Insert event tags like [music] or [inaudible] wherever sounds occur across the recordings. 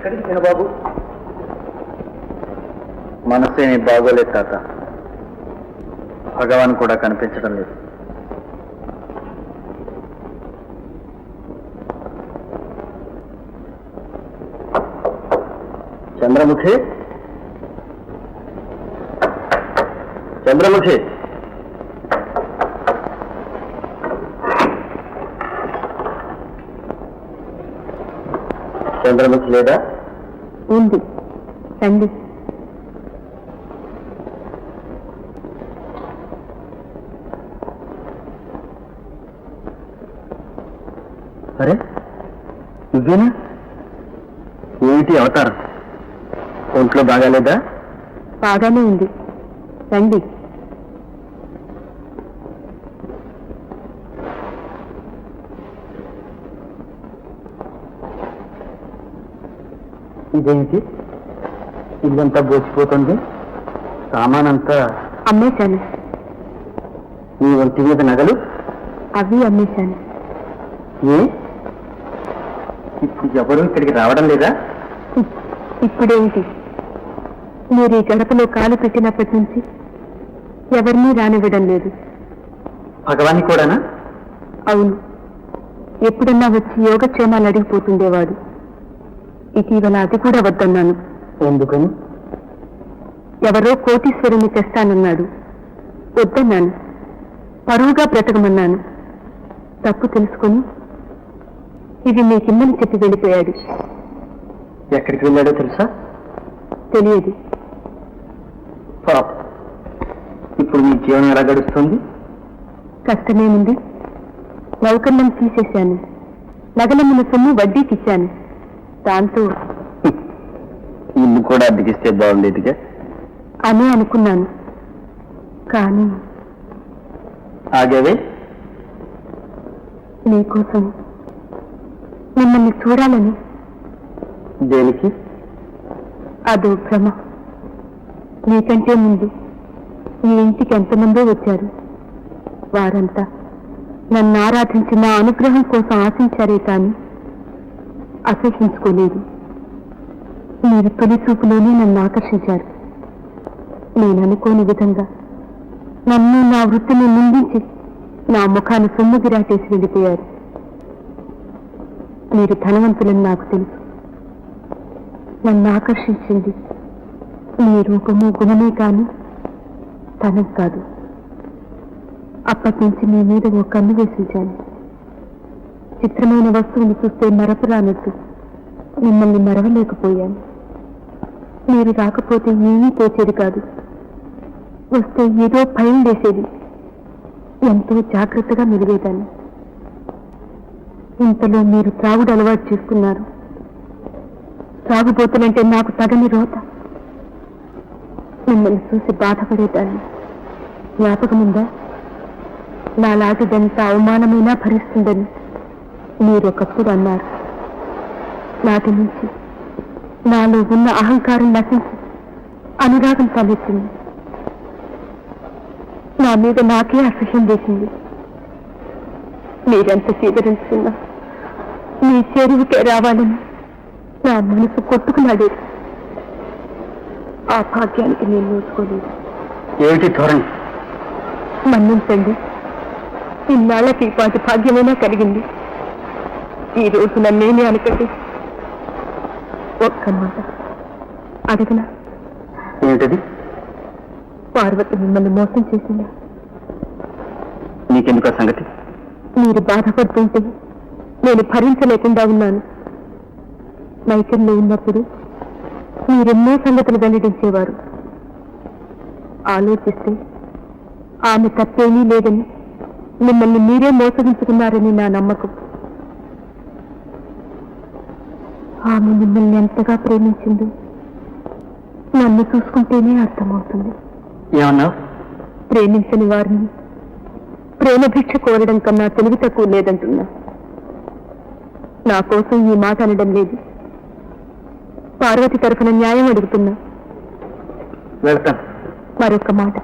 ఎక్కడికి చిన్నబాబు మనసేమి బాగోలేదు తాత. భగవాన్ కూడా కనిపించడం లేదు. చంద్రముఖి? చంద్రముఖి? చంద్రముఖి లేదా? ఉంది. రండి. అరే నువ్వేనా? ఏమిటి అవతారం? ఒంట్లో బాగాలేదా? బాగానే ఉంది. రండి. ఇదేంటి? ఇల్లంతా బోసిపోతుంది. సామానంతా అమ్మేశాను. నీ ఒంటి మీద నగలు? అవి అమ్మేశాను. ఏ? ఇప్పుడు ఎవరు ఇక్కడికి రావడం లేదా? ఇప్- ఇప్పుడేంటి? మీరు ఈ గడపలో కాలు పెట్టినప్పటి నుంచి ఎవరినీ రానివ్వడం లేదు. భగవాని కూడానా? అవును. ఎప్పుడన్నా వచ్చి యోగక్షేమాలు అడిగిపోతుండేవాడు. ఇటీవల అది కూడా వద్దన్నాను. ఎందుకని? ఎవరో కోటీశ్వరుని తెస్తానన్నాడు వద్దన్నాను. పరువుగా బ్రతకమన్నాను. తప్పు తెలుసుకొని ఇది మీకిమ్మని చెప్పి వెళ్ళిపోయాడు. ఎక్కడికి వెళ్ళాడో తెలుసా? తెలియదు. పాప. ఇప్పుడు మీ జీవనం ఎలా గడుస్తుంది? కష్టమేముంది? నౌకర్ణం తీసేశాను. నగలమ్మిన సొమ్ము వడ్డీకిచ్చాను. దాంతో [laughs] ఇల్లు కూడా అద్దెకిస్తే బాగుండేదిగా? అనే అనుకున్నాను. కానీ ఆగేవే? మీకోసం మిమ్మల్ని చూడాలని దేనికి? అదో భ్రమ. మీకంటే ముందు ఈ ఇంటికి ఎంతమందో వచ్చారు. వారంతా నన్ను ఆరాధించి నా అనుగ్రహం కోసం ఆశించారే కానీ అసహించుకోలేదు. మీరు తొలి చూపులోనే నన్ను ఆకర్షించారు. నేను అనుకోని విధంగా నన్ను నా వృత్తిని నిందించి నా ముఖాన్ని సొమ్ము గిరాటేసి వెళ్ళిపోయారు. మీరు ధనవంతులని నాకు తెలుసు. నన్ను ఆకర్షించింది మీ రూపము గుణమే కాని తనం కాదు. అప్పటి నుంచి మీ మీద ఓ కన్ను వేసించాను చిత్రమైన వస్తువుని చూస్తే మరపరానట్టు మిమ్మల్ని మరవలేకపోయాను. మీరు రాకపోతే ఏమీ తోచేది కాదు. వస్తే ఏదో భయం వేసేది ఎంతో జాగ్రత్తగా మెలిగేదాన్ని ఇంతలో మీరు త్రాగుడు అలవాటు చేసుకున్నారు త్రాగుబోతులంటే నాకు తగని రోత. మిమ్మల్ని చూసి బాధపడేదాన్ని. జ్ఞాపకముందా? నాలాంటిదంత అవమానమైనా భరిస్తుందని. మీరొకప్పుడు అన్నారు నాటి నుంచి నాలో ఉన్న అహంకారం నశించి అనురాగం తలెత్తింది. నా మీద నాకే అసహ్యం వేసింది. మీరెంత స్వీకరించుకున్నా మీ చెరువుకే రావాలని నా మనసు కొట్టుకున్నాడేది ఆ భాగ్యానికి నేను నోచుకోలేదు. ఏమిటి ధోరణి మన్నించండి. ఇన్నాళ్ళకి పాటి భాగ్యమైనా కలిగింది. ఈ రోజు నన్నేమి అనకండి ఒక్క మాట అడగనా? ఏమిటది? పార్వతి మిమ్మల్ని మోసం చేసిందా. నీకెందుకు సంగతి? మీరు బాధపడుతుంటే నేను భరించలేకుండా ఉన్నాను. మైకంలో ఉన్నప్పుడు మీరెన్నో సంగతులు వెల్లడించేవారు. ఆలోచిస్తే ఆమె తప్పేమీ లేదని మిమ్మల్ని మీరే మోసగించుకున్నారని నా నమ్మకం. ఆమె మిమ్మల్ని ఎంతగా ప్రేమించిందో నన్ను చూసుకుంటేనే అర్థమవుతుంది. ప్రేమించని వారిని ప్రేమ భిక్ష కోరడం కన్నా తెలివి తక్కువ లేదంటున్నా. నా కోసం ఈ మాట అనడం లేదు. పార్వతి తరఫున న్యాయం అడుగుతున్నా. వెళ్తాను మరొక మాట.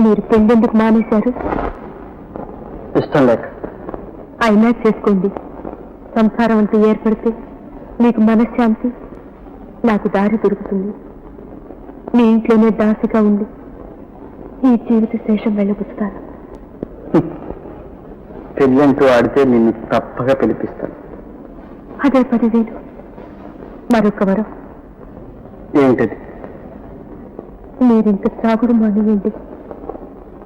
మీరు పెళ్ళెందుకు మానేశారు? ఇష్టం లేక. అయినా చేసుకోండి. సంసారం అంటూ ఏర్పడితే నీకు మనశ్శాంతి నాకు దారి దొరుకుతుంది. మీ ఇంట్లోనే దాసిగా ఉండి ఈ జీవిత శేషం వెళ్ళబుచ్చుతాను. [laughs] పెళ్ళంటూ ఆడితే నిన్ను తప్పగా పిలిపిస్తాను. అదే పదివేలు మరొక వరం. ఏమిటది మీరింక సాగుడు మానేయండి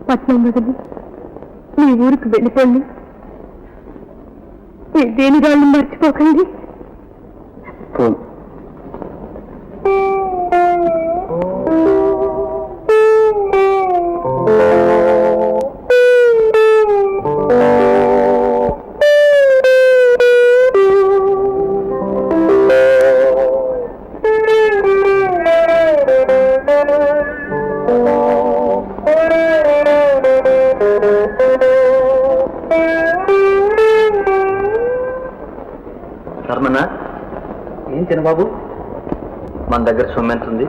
పట్నం వదిలి మీ ఊరికి వెళ్ళిపోండి. దేని వాళ్ళు మర్చిపోకండి. శర్మన్న ఏం చిన్నబాబు మన దగ్గర సొమ్ము ఎంత ఉంది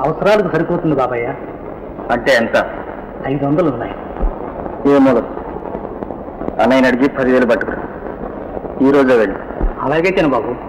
అవసరాలకు సరిపోతుంది బాబయ్య. అంటే ఎంత? ఐదు వందలు ఉన్నాయి. ఏమో అన్నయ్యని అడిగి పదివేలు పట్టుకురా. ఈ రోజే వెళ్ళి. అలాగే చిన్నబాబు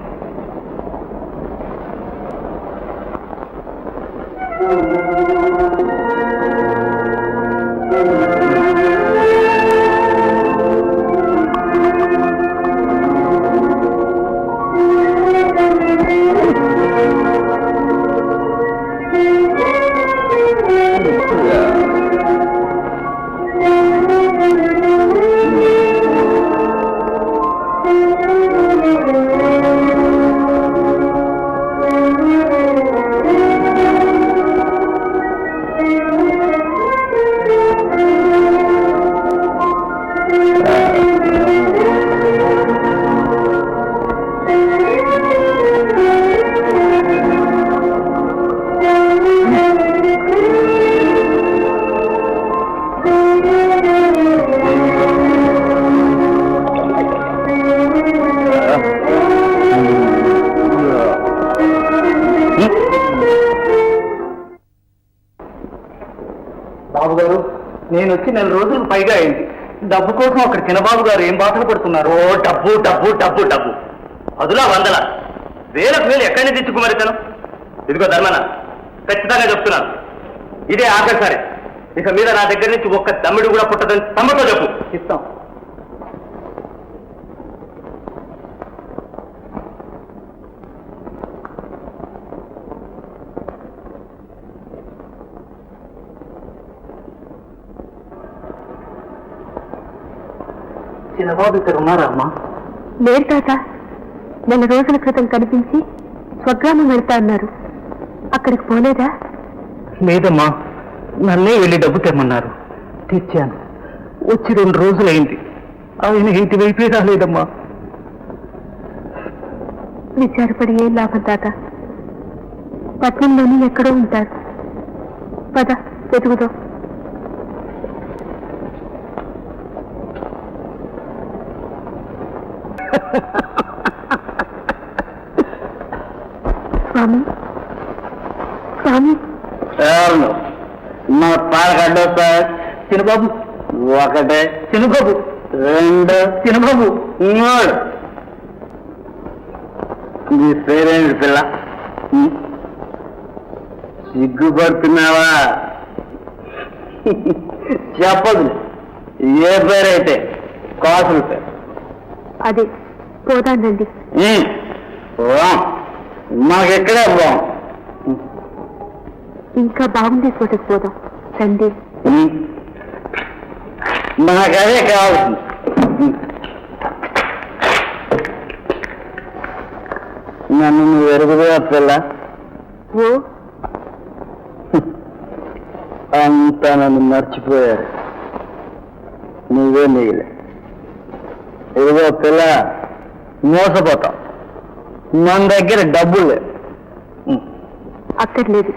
డబ్బు కోసం అక్కడ చిన్నబాబు గారు ఏం బాధలు పడుతున్నారు ఓ డబ్బు డబ్బు డబ్బు డబ్బు. అదులా వందల. వేలకు వేలు ఎక్కడి నుంచి తెచ్చుకోమరి తను ఇదిగో ధర్మన ఖచ్చితంగా చెప్తున్నాను. ఇదే ఆఖరిసారి ఇక మీద నా దగ్గర నుంచి ఒక్క దమ్మిడి కూడా పుట్టదని తమ్మతో చెప్పు. ఇస్తాం. చిన్నబాబు ఇక్కడ ఉన్నారా అమ్మా లేరు తాత. నెల రోజుల క్రితం కనిపించి స్వగ్రామం వెళ్తా అన్నారు. అక్కడికి పోలేదా? లేదమ్మా. నన్నే వెళ్ళి డబ్బు తెమ్మన్నారు. తెచ్చాను. వచ్చి రెండు రోజులైంది. ఆయన ఇంటి వైపే రాలేదమ్మా. విచారపడి ఏం లాభం తాత? పట్నంలోని ఎక్కడో ఉంటారు. పద వెతుకుదాం. స్వామి? స్వామి? మా పాలకడ్డ సార్. చిన్నబాబు. ఒకటే. చిన్నబాబు. రెండు. చిన్నబాబు. మూడు. నీ పేరేంటి పిల్ల? సిగ్గుపడుతున్నావా? చెప్పదు. ఏ పేరైతే? కాసుల పేరు. అదే. పోదానండి. మాకెక్కడే బాం ఇంకా బాగుండే చోటకు పోదాం. రండి. మాకదే కావాల్సింది. నన్ను నువ్వు ఎరుగుదా పిల్ల ఓ. అంతా నన్ను మర్చిపోయారు. నువ్వే మిగిలే. ఇదిగో పిల్ల మోసపోతాం. మన దగ్గర డబ్బులు లేవు. అక్కర్లేదు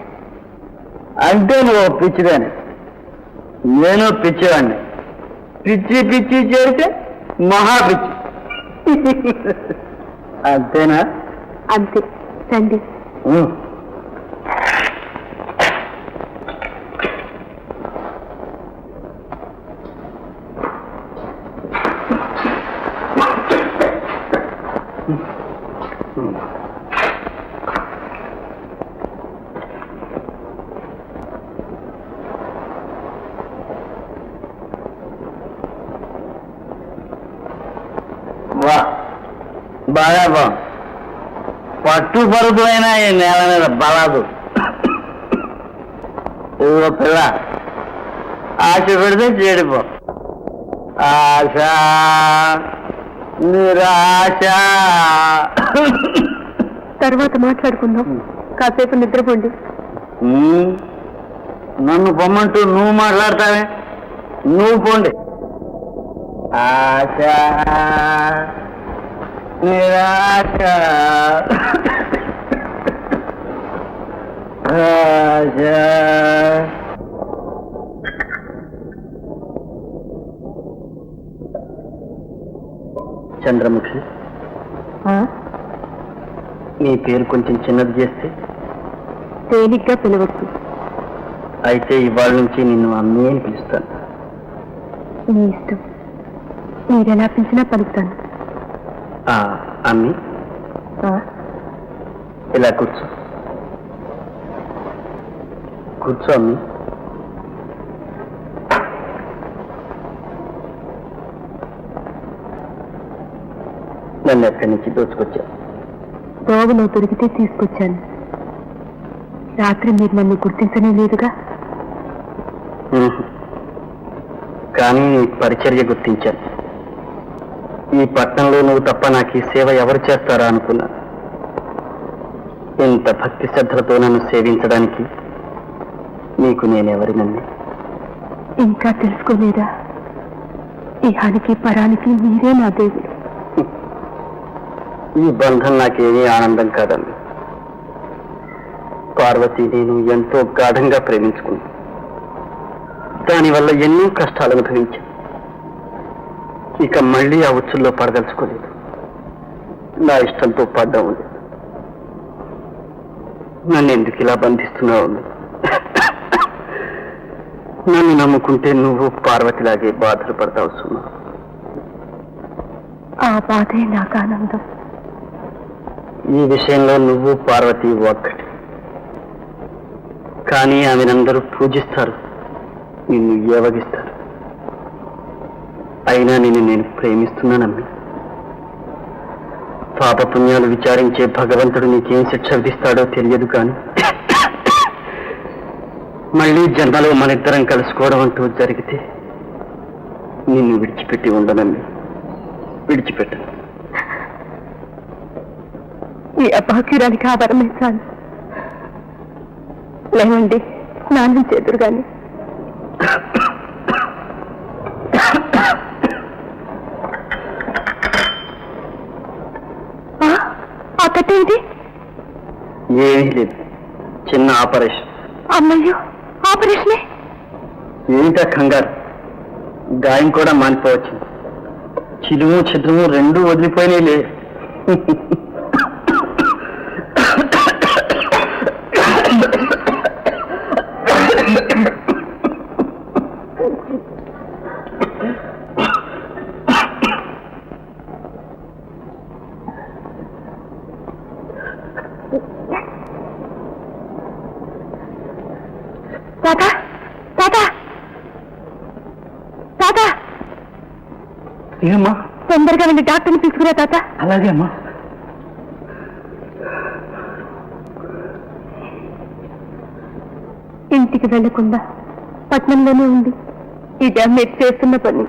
అంటే నువ్వు పిచ్చిదాన్ని. నేను పిచ్చివాడిని పిచ్చి పిచ్చి చేస్తే మహా పిచ్చి. [laughs] అంతేనా? అంతే. రండి. పట్టు పరుపు అయినా ఈ నేల మీద బలదు. ఇదిగో పిల్ల ఆశ పెడితే చెడిపో. ఆశ నిరాశ. తర్వాత మాట్లాడుకుందాం. కాసేపు నిద్రపోండి. నన్ను పొమ్మంటూ నువ్వు మాట్లాడతావే? నువ్వు పోండి. ఆశ. నిరాశ. ఆశ చంద్రముఖి నీ పేరు కొంచెం చిన్నది చేస్తే? తేలిగ్గా పిలవచ్చు. అయితే ఇవాళ నుంచి నిన్ను అమ్మే అని పిలుస్తాను. మీ ఇష్టం. మీరెలా పిలిచినా పలుకుతాను. అమ్మి. ఇలా కూర్చో. కూర్చో అమ్మి. నన్ను ఎక్కడి నుంచి దోచుకొచ్చావు? దోవలో దొరికితే తీసుకొచ్చాను. రాత్రి మీరు నన్ను గుర్తించనే లేదుగా. కానీ పరిచర్య గుర్తించాను. ఈ పట్టణంలో నువ్వు తప్ప నాకు ఈ సేవ ఎవరు చేస్తారా అనుకున్నా. ఇంత భక్తి శ్రద్ధలతో నన్ను సేవించడానికి నీకు నేనెవరినని? ఇంకా తెలుసుకోలేదా? ఇహానికి పరానికి మీరే నా దేవుడు. ఈ బంధం నాకేమీ ఆనందం కాదండి. పార్వతి నేను ఎంతో గాఢంగా ప్రేమించుకున్నాను. దానివల్ల ఎన్నో కష్టాలు అనుభవించాను. ఇక మళ్ళీ ఆ ఉచ్చుల్లో పడదలుచుకోలేదు. నా ఇష్టంతో పడ్డం ఉంది. నన్ను ఎందుకు ఇలా బంధిస్తున్నావు? నన్ను నమ్ముకుంటే నువ్వు పార్వతిలాగే బాధలు పడతావు సుమా. ఆ బాధే నాకు ఆనందం. ఈ విషయంలో నువ్వు పార్వతి ఒక్కటి. కానీ ఆమెనందరూ పూజిస్తారు. నిన్ను ఏవగిస్తారు. అయినా నిన్ను నేను ప్రేమిస్తున్నానమ్మి. పాపపుణ్యాలు విచారించే భగవంతుడు నీకేం శిక్ష విధిస్తాడో తెలియదు కానీ మళ్ళీ జన్మలో మనిద్దరం కలుసుకోవడం అంటూ జరిగితే నిన్ను విడిచిపెట్టి ఉండనమ్మి. విడిచిపెట్టను ఈ అభాగ్యురానికి ఆ వరమే చాలు. లేవండి స్నానం చేదురు ఆ, కట్టేంటి ఏమీ లేదు. చిన్న ఆపరేషన్. అమ్మయ్యో ఆపరేషనే? ఏమిటా కంగారు? గాయం కూడా మానిపోవచ్చు. చిలుము చిద్రము రెండూ వదిలిపోయినాయిలే తాత తాత తాత ఏమ్మా? తొందరగా వెళ్ళి డాక్టర్ని తీసుకురా తాత. అలాగే అమ్మా. ఇంటికి వెళ్ళకుండా పట్నంలోనే ఉంది ఇదే మీరు చేస్తున్న పని.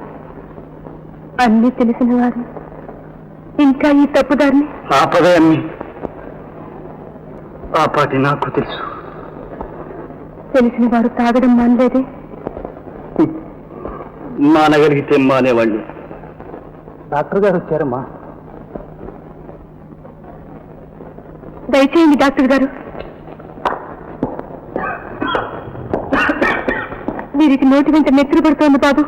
అన్నీ తెలిసిన వారు. ఇంకా ఈ తప్పుదారిని? ఆపదే అమ్మి. ఆ పాటి నాకు తెలుసు. తెలిసిన వారు తాగడం మానలేదే? మానగలిగితే మానేవాళ్ళు డాక్టర్ గారు వచ్చారమ్మా. దయచేయండి డాక్టర్ గారు. వీరికి నోటి వెంట నెత్తురు పడుతోంది బాబు.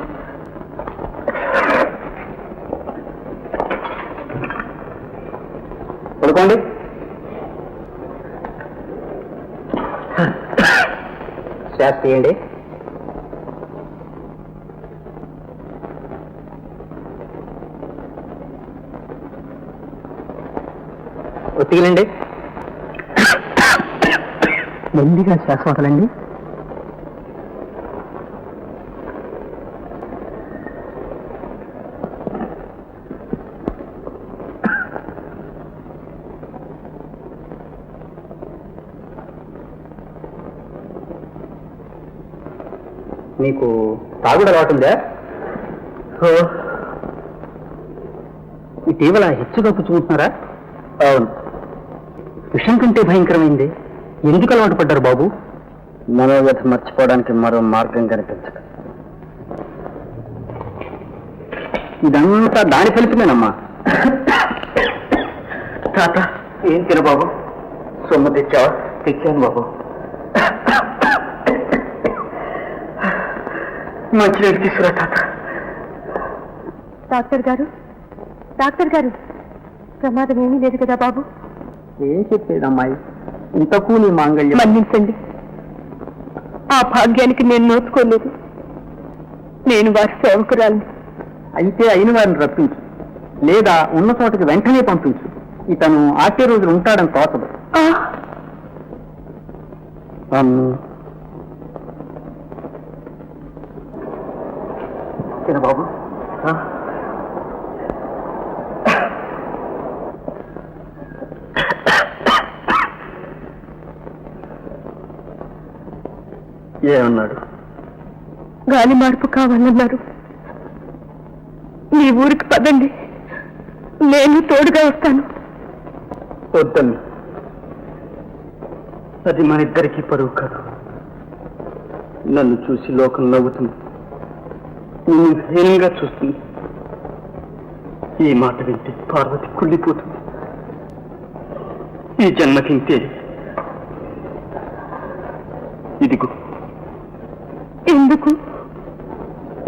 పడుకోండి. శ్వాస తీయండి ఒత్తిగిలండి మెల్లిగా శ్వాస వదలండి. మీకు తాగుడు అలవాటుందా ఇటీవల హెచ్చుగా పుచ్చుకుంటున్నారా అవును. విషం కంటే భయంకరమైంది. ఎందుకు అలవాటు పడ్డారు బాబు? మనోవ్యధ మర్చిపోవడానికి మరో మార్గం కనిపించక. ఇదంతా దాని ఫలితమేనమ్మా. తాత ఏం తిన బాబు? సొమ్ము తెచ్చావా? తెచ్చాను బాబు. మంచినీళ్ళు తీసుకురా తాత. డాక్టర్ గారు డాక్టర్ గారు ప్రమాదం ఏమీ లేదు కదా బాబు? ఏం చెప్పేది అమ్మాయి ఇంతకు నీ మాంగళ్యం. మన్నించండి. ఆ భాగ్యానికి నేను నోచుకోలేదు. నేను వారి సేవకురాలిని. అయితే అయిన వారిని రప్పించు. లేదా ఉన్న చోటకి వెంటనే పంపించు. ఇతను ఆచే రోజులు ఉంటాడని తోచదు. బాబు? ఏమన్నాడు గాలి మార్పు కావాలన్నారు. మీ ఊరికి పదండి. నేను తోడుగా వస్తాను. వద్దని అది మన ఇద్దరికి పరువు కాదు. నన్ను చూసి లోకం నవ్వుతుంది. నిన్ను హీనంగా చూస్తుంది. ఈ మాట వింటే పార్వతి కుళ్ళిపోతుంది. ఈ జన్మకింతే. ఇదిగో. ఎందుకు?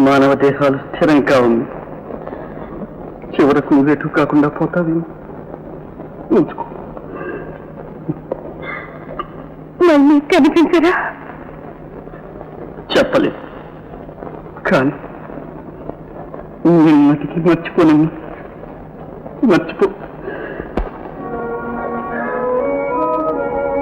మానవ దేహాలు స్థిరంగా ఉంది. చివరకు నువ్వెటు కాకుండా పోతావేమో? ఉంచుకో. మళ్ళీ కనిపించరా? చెప్పలేదు. కానీ నేను మర్చిపోనమ్మా మర్చిపో.